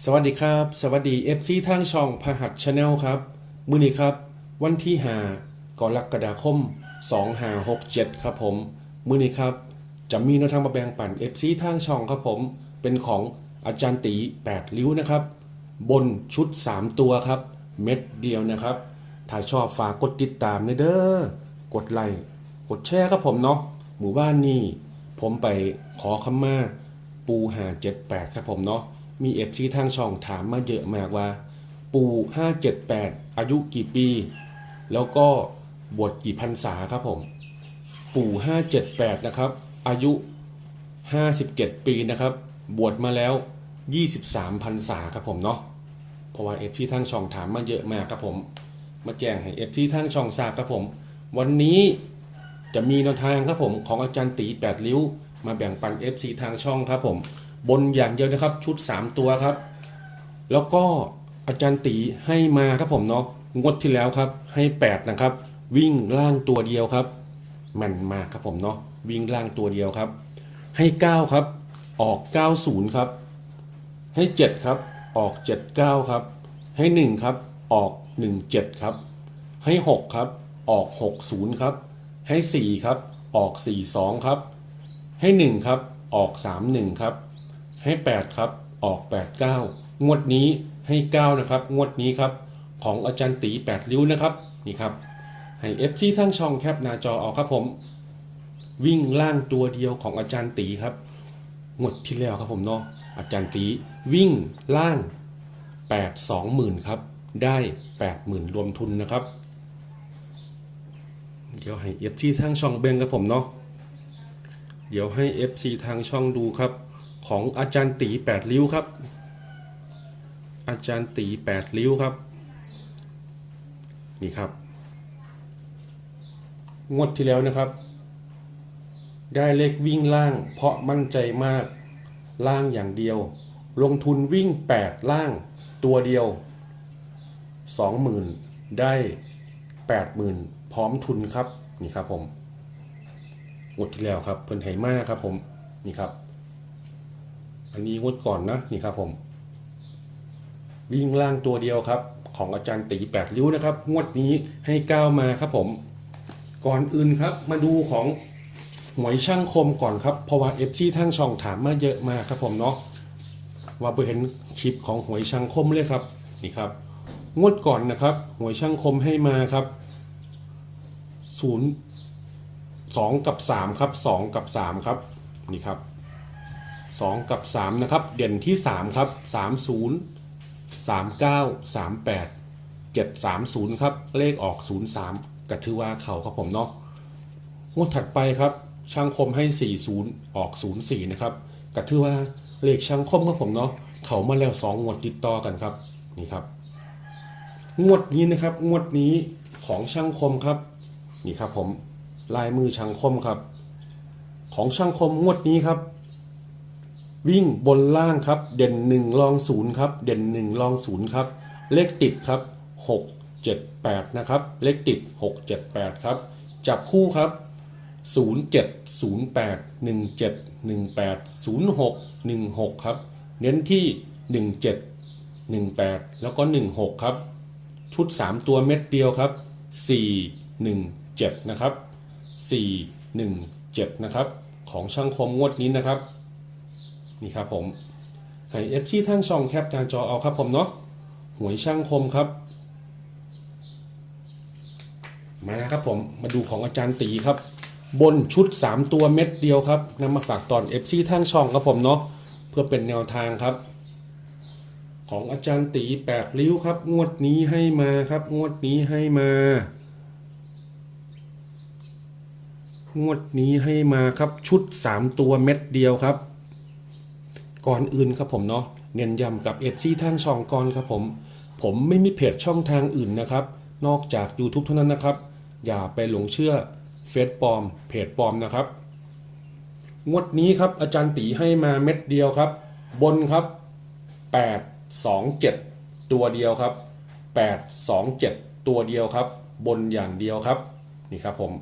สวัสดีครับ สวัสดี FC ทางช่องพหัสชาแนลครับ มื้อนี้ครับ วันที่5กรกฎาคม2567 ครับผม มื้อนี้ครับ จะมีแนวทางมาแบ่งปั่น FC ทางช่องครับผม เป็นของอาจารย์ตี 8 ริ้วนะครับ บนชุด 3 ตัวครับ เม็ดเดียวนะครับ ถ้าชอบฝากกดติดตามนเด้อกดไลค์กดแชร์ครับผมเนาะหมู่บ้านนี่ผมไปขอคำมาปูหา78 ครับผมเนาะ มีเอฟซีทางช่องถามมาเยอะมากว่า ปู่578อายุกี่ปี แล้วก็บวชกี่พรรษาครับผม ปู่578นะครับ อายุ57ปีนะครับ บวชมาแล้ว23พรรษาครับผมเนาะเพราะว่าเอฟซีทางช่องถามมาเยอะมากครับผม มาแจ้งให้เอฟซีทางช่องทราบครับผม วันนี้จะมีแนวทางครับผมของอาจารย์ตีแปดริ้ว มาแบ่งปัน FC ทางช่องครับผม บนอย่างเดียวนะครับ ชุด 3 ตัวครับ แล้วก็อาจารย์ตีให้มาครับผมเนาะงวดที่แล้วครับ ให้ 8 นะครับ วิ่งล่างตัวเดียวครับแมันมาครับผมเนาะวิ่งล่างตัวเดียวครับ ให้ 9 ครับ ออก 90 ครับ ให้ 7 ครับ ออก 79 ครับ ให้ 1 ครับ ออก 17 ครับ ให้ 6 ครับ ออก 60 ครับ ให้ 4 ครับ ออก 42 ครับ ให้ 1 ครับ ออก 31 ครับ ให้ 8 ครับ ออก 89 งวดนี้ให้ 9 นะครับ งวดนี้ครับ ของอาจารย์ตี 8 ริ้วนะครับ นี่ครับ ให้ f ที่ทั้งช่องแคปหน้าจอออกครับผม วิ่งล่างตัวเดียวของอาจารย์ตีครับ งวดที่แล้วครับผมเนาะ อาจารย์ตีวิ่งล่าง 8 20,000ครับ ได้ 80,000 รวมทุนนะครับ เดี๋ยวให้ f ที่ทั้งช่องเบงครับผมเนาะ เดี๋ยวให้ FC ทางช่องดูครับ ของอาจารย์ตีแปดริ้วครับ อาจารย์ตีแปดริ้วครับ นี่ครับ งวดที่แล้วนะครับ ได้เลขวิ่งล่าง เพราะมั่นใจมากล่างอย่างเดียว ลงทุนวิ่ง 8 ล่างตัวเดียว 20,000 ได้ 80,000 พร้อมทุนครับ นี่ครับผมงวดที่แล้วครับ เพิ่นไหมากครับผม นี่ครับ อันนี้งวดก่อนนะนี่ครับผม วิ่งล่างตัวเดียวครับ ของอาจารย์ตีแปดริ้วนะครับ งวดนี้ให้ก้าวมาครับผม ก่อนอื่นครับมาดูของหวยช่างคมก่อนครับ เพราะว่าเอฟซีทั้งช่องถามมาเยอะมากครับผมเนาะว่าไปเห็นคลิปของหวยช่างคมเลยครับนี่ครับ งวดก่อนนะครับหวยช่างคมให้มาครับศูนย์สองกับสามครับสองกับสามครับ นี่ครับ สองกับสามนะครับ เด่นที่สามครับสามศูนย์สามเก้าสามแปดเจ็ดสามศูนย์ครับ เลขออกศูนย์สามก็ถือว่าเขาครับผมเนาะงวดถัดไปครับ ช่างคมให้สี่ศูนย์ออกศูนย์สี่นะครับก็ถือว่าเลขช่างคมครับผมเนาะเขามาแล้วสองงวดติดต่อกันครับนี่ครับ งวดนี้นะครับงวดนี้ของช่างคมครับนี่ครับผมลายมือช่างคมครับ ของช่างคมงวดนี้ครับ วิ่งบนล่างครับ เด่นหนึ่งรองศูนย์ครับ เด่นหนึ่งรองศูนย์ครับ เลขติดครับหกเจ็ดแปดนะครับ เลขติดหกเจ็ดแปดครับ จับคู่ครับศูนย์เจ็ดศูนย์แปดหนึ่งเจ็ดหนึ่งแปดศูนย์หกหนึ่งหกครับ เน้นที่หนึ่งเจ็ดหนึ่งแปดแล้วก็หนึ่งหกครับ ชุด 3 ตัวเม็ดเดียวครับ 4 1 7 นะครับ 4 1 7 นะครับ ของช่างคมงวดนี้นะครับ นี่ครับผมให้เอฟที่ทั้งช่องแคปหน้าจอเอาครับผมเนาะหวยช่างคมครับ มาครับผมมาดูของอาจารย์ตีครับ บนชุด 3 ตัวเม็ดเดียวครับนำมาฝากตอน FC ทั้งช่องครับผมเนาะเพื่อเป็นแนวทางครับ ของอาจารย์ตีแปดริ้วครับ งวดนี้ให้มาครับ งวดนี้ให้มา งวดนี้ให้มาครับชุด 3 ตัวเม็ดเดียวครับ ก่อนอื่นครับผมเนาะเน้นย้ำกับเอฟซีทางช่องก่อนครับผม ผมไม่มีเพจช่องทางอื่นนะครับ นอกจาก YouTube เท่านั้นนะครับ อย่าไปหลงเชื่อเฟซปลอม เพจปลอมนะครับ งวดนี้ครับอาจารย์ตีให้มาเม็ดเดียวครับ บนครับ 8 2 7 ตัวเดียวครับ 8 2 7 ตัวเดียวครับ บนอย่างเดียวครับ นี่ครับผม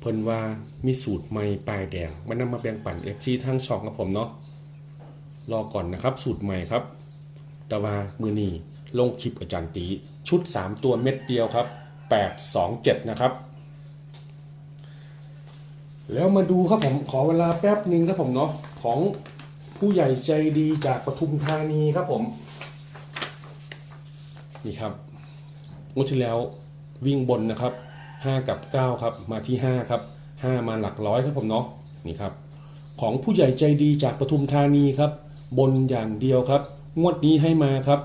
เพิ่นว่ามีสูตรใหม่ปลายแดงมันนำมาแบ่งปัน FC ทั้งช่องกับผมเนาะรอก่อนนะครับ สูตรใหม่ครับ แต่ว่ามือนี้ลงคลิปอาจารย์ตี ชุด 3 ตัวเม็ดเดียวครับ 8 2 7 นะครับ แล้วมาดูครับผมขอเวลาแป๊บหนึ่งครับผมเนาะของผู้ใหญ่ใจดีจากปทุมธานีครับผม นี่ครับงวดที่แล้ววิ่งบนนะครับ 5 กับ 9 ครับ มาที่ 5 ครับ 5 มาหลักร้อยครับผมเนาะนี่ครับ ของผู้ใหญ่ใจดีจากปทุมธานีครับ บนอย่างเดียวครับ งวดนี้ให้มาครับ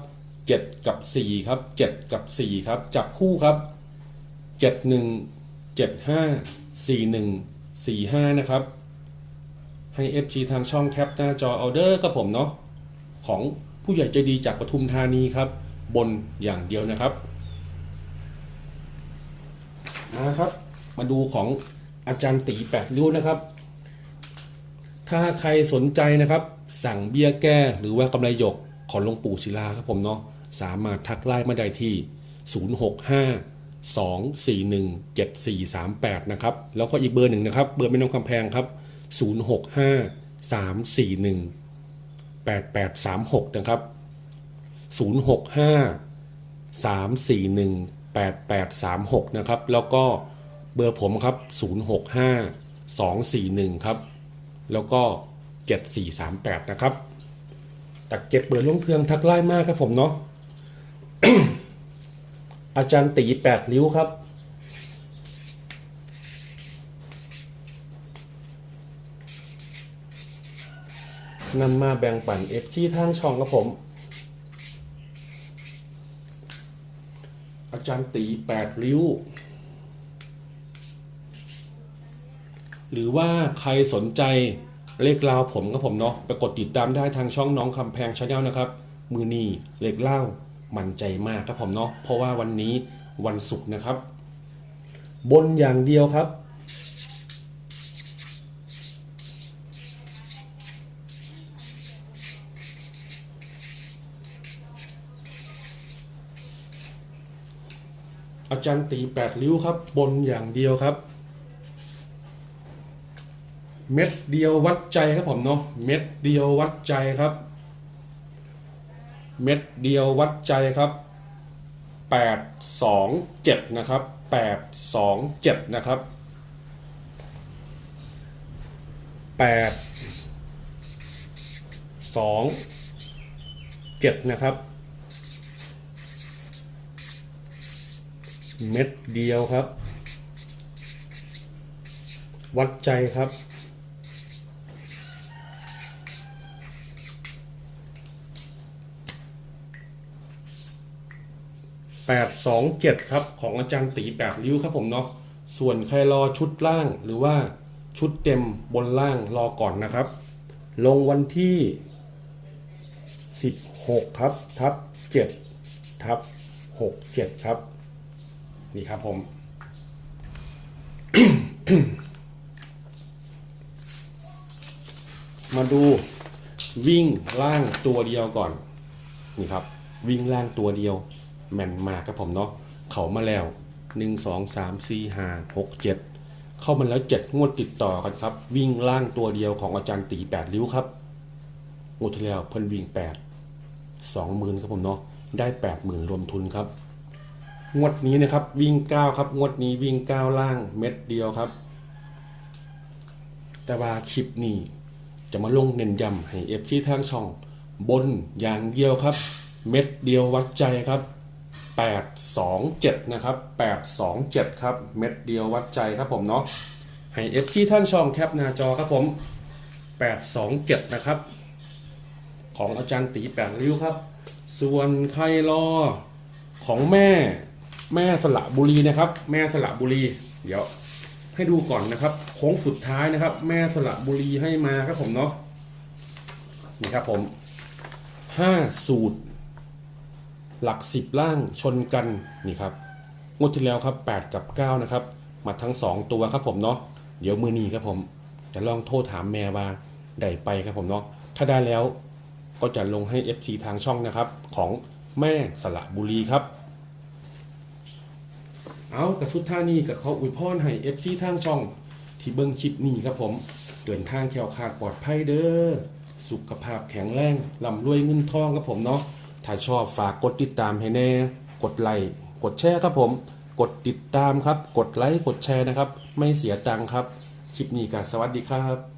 7 กับ 4 ครับ 7 กับ 4 ครับ จับคู่ครับ 71 75 41 45 นะครับ ให้ FC ทางช่องแคปหน้าจอเอเดอร์กับผมเนาะของผู้ใหญ่ใจดีจากปทุมธานีครับ บนอย่างเดียวนะครับ มาครับ มาดูของอาจารย์ตีแปดริ้วนะครับ ถ้าใครสนใจนะครับ สั่งเบี้ยแก้หรือว่ากำไรหยกของหลวงปู่ศิลาครับผมเนาะสามารถทักไลน์มาได้ที่ 065 241 7438 นะครับ แล้วก็อีกเบอร์หนึ่งนะครับ เบอร์ไม่น้องคำแพงครับ 065 341 8836 นะครับ 065 341 8836 นะครับ แล้วก็เบอร์ผมครับ 065 241 ครับ แล้วก็ 7438 นะครับตักเก็บเบอร์ลงเครื่องทักไล่มากครับผมเนาะอาจารย์ตีแปดริ้วครับนำมาแบ่งปันเอฟจีทางช่องครับผม อา จารย์ตีแปดริ้ว หรือว่าใครสนใจเลขลาวผมกับผมเนาะไปกดติดตามได้ทางช่องน้องคำแพงชาแนลนะครับ มือนีเลขเล่ามั่นใจมากครับผมเนาะเพราะว่าวันนี้วันศุกร์นะครับ บนอย่างเดียวครับ อาจารย์ตีแปดริ้วครับ บนอย่างเดียวครับ เม็ดเดียววัดใจครับผมเนาะเม็ดเดียววัดใจครับ เม็ดเดียววัดใจครับแปดสองเจ็ดนะครับแปดสองเจ็ดนะครับแปดสองเจ็ดนะครับ เม็ดเดียวครับ วัดใจครับ827ครับ ของอาจารย์ตีแปดริ้วครับผมเนาะ ส่วนใครรอชุดล่างหรือว่าชุดเต็มบนล่างรอก่อนนะครับ ลงวันที่ 16 ครับ ทับ 7 ทับ 67 ครับ นี่ครับผม มาดูวิ่งล่างตัวเดียวก่อน นี่ครับ วิ่งล่างตัวเดียว แม่นมากครับผมเนาะเขามาแล้ว 1 2 3 4 5 6 7 เข้ามาแล้ว 7 งวดติดต่อกันครับ วิ่งล่างตัวเดียวของอาจารย์ตี 8 ริ้วครับงวดที่แล้วเพิ่นวิ่ง 8 20,000ครับผมเนาะได้ 80,000 รวมทุนครับ งวดนี้นะครับ วิ่ง9ครับ งวดนี้วิ่ง9ล่างเม็ดเดียวครับ แต่ว่าคลิปนี้จะมาลงเน้นย้ำให้เอฟที่ทางช่อง บนอย่างเดียวครับ เม็ดเดียววัดใจครับ 827 นะครับ 827 ครับ เม็ดเดียววัดใจครับผมเนาะให้เอฟที่ท่านช่องแคปหน้าจอครับผม 827 นะครับ ของอาจารย์ตีแปดริ้วครับ ส่วนใครรอของแม่ แม่สละบุรีนะครับ แม่สละบุรี เดี๋ยว ให้ดูก่อนนะครับโค้งสุดท้ายนะครับ แม่สละบุรีให้มาครับผมเนาะนี่ครับผมห้าสูตร หลักสิบล่างชนกันนี่ครับงวดที่แล้วครับ 8 กับ 9 นะครับ มาทั้ง 2 ตัวครับผมเนาะเดี๋ยวมือนี้ครับผมจะลองโทรถามแม่ว่าได้ไปครับผมเนาะถ้าได้แล้วก็จะลงให้ FC ทางช่องนะครับ ของแม่สละบุรีครับ เอากระสุดท่านี้กับเขาอวยพรให้ FC ทางช่อง ที่เบิ้งคลิปนี้ครับผม เดินทางแคล้วคาดปลอดภัยเด้อสุขภาพแข็งแรงร่ำรวยเงินทองครับผมเนาะถ้าชอบฝากกดติดตามให้แน่ กดไลค์กดแชร์ครับผม กดติดตามครับ กดไลค์กดแชร์นะครับ ไม่เสียตังค์ครับ คลิปนี้ก็สวัสดีครับ